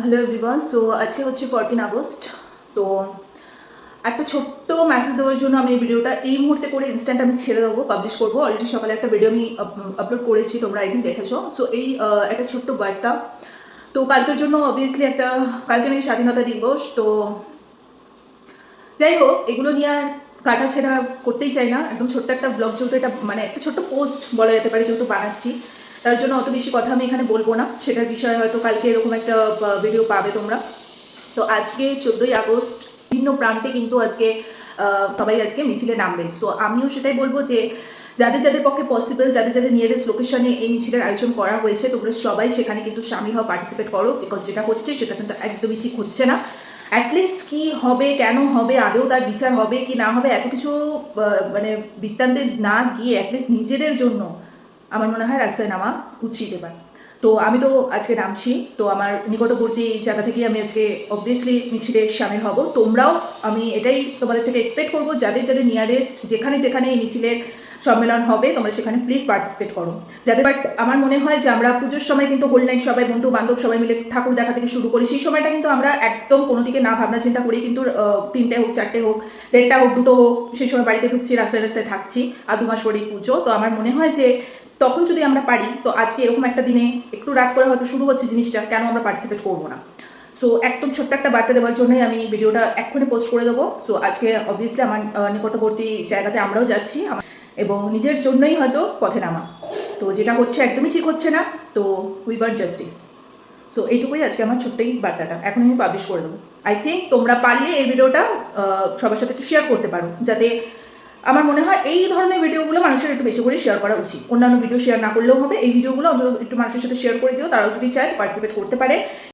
Hello everyone so আজকে হচ্ছে fourteen August. তো একটা ছোট্ট মেসেজ দেওয়ার জন্য আমি এই ভিডিওটা এই মুহূর্তে করে ইনস্ট্যান্ট আমি ছেড়ে দেবো পাবলিশ করব। অলরেডি সকালে একটা ভিডিও আমি আপলোড করেছি, তোমরা একদিন দেখেছ। সো এই একটা ছোট্ট বার্তা। তো কালকের জন্য অবভিয়াসলি একটা, কালকে নাকি স্বাধীনতা দিবস। তো যাই হোক, এগুলো নিয়ে আর কাটা ছেঁড়া করতেই চাই না। একদম ছোট্ট একটা ব্লগ যেহেতু এটা মানে একটা ছোট্ট পোস্ট বলা যেতে পারে, যেহেতু বানাচ্ছি। তার জন্য অত বেশি কথা আমি এখানে বলব না। সেটার বিষয়ে হয়তো কালকে এরকম একটা ভিডিও পাবে তোমরা। তো আজকে চোদ্দোই আগস্ট বিভিন্ন প্রান্তে কিন্তু আজকে সবাই আজকে মিছিলে নামবে। সো আমিও সেটাই বলব যে, যাদের যাদের পক্ষে পসিবল যাদের যাদের নিয়ারেস্ট লোকেশনে এই মিছিলের আয়োজন করা হয়েছে, তোমরা সবাই সেখানে কিন্তু সামিল হওয়া পার্টিসিপেট করো। বিকজ যেটা হচ্ছে, সেটা কিন্তু একদমই ঠিক হচ্ছে না। অ্যাটলিস্ট কি হবে, কেন হবে, আদৌ তার বিচার হবে, কি না হবে, এত কিছু মানে বৃত্তান্তে না গিয়ে অ্যাটলিস্ট নিজেদের জন্য আমার মনে হয় রাস্তায় নামা উচিত এবার। তো আমি তো আজকে নামছি, তো আমার নিকটবর্তী জায়গা থেকেই আমি আজকে অবভিয়াসলি মিছিলে সামিল হব। তোমরাও আমি এটাই তোমাদের থেকে এক্সপেক্ট করব, যাদের যাদের নিয়ারেস্ট যেখানে যেখানে এই মিছিলের সম্মেলন হবে, তোমরা সেখানে প্লিজ পার্টিসিপেট করো। যাতে বাট আমার মনে হয় যে আমরা পুজোর সময় কিন্তু হোল নাইট সবাই বন্ধু বান্ধব সবাই মিলে ঠাকুর দেখা থেকে শুরু করি, সেই সময়টা কিন্তু আমরা একদম কোনো দিকে না ভাবনা চিন্তা করি কিন্তু তিনটে হোক, চারটে হোক, দেড়টা হোক, দুটো হোক, সেই সময় বাড়িতে ঢুকছি, রাস্তায় রাস্তায় থাকছি, আর দু মাস পরেই পুজো। তো আমার মনে হয় যে তখন যদি আমরা পারি, তো আজকে এরকম একটা দিনে একটু রাত করে হয়তো শুরু হচ্ছে জিনিসটা, কেন আমরা পার্টিসিপেট করব না? সো একদম ছোট্ট একটা বার্তা দেওয়ার জন্যই আমি ভিডিওটা এক্ষুনি পোস্ট করে দেবো। সো আজকে অবভিয়াসলি আমার নিকটবর্তী জায়গাতে আমরাও যাচ্ছি। এবং নিজের জন্যই হয়তো পথে নামা। তো যেটা হচ্ছে একদমই ঠিক হচ্ছে না, তো উই বার জাস্টিস সো এইটুকুই আজকে আমার ছোট্ট এই বার্তাটা। এখন আমি পাবলিশ করে দেবো। আই থিঙ্ক তোমরা পারলে এই ভিডিওটা সবার সাথে একটু শেয়ার করতে পারো। যাতে আমার মনে হয় এই ধরনের ভিডিওগুলো মানুষের একটু বেশি করে শেয়ার করা উচিত। অন্যান্য ভিডিও শেয়ার না করলেও হবে। এই ভিডিওগুলো অন্তত একটু মানুষের সাথে শেয়ার করে দিও। তারাও যদি চায় পার্টিসিপেট করতে পারে।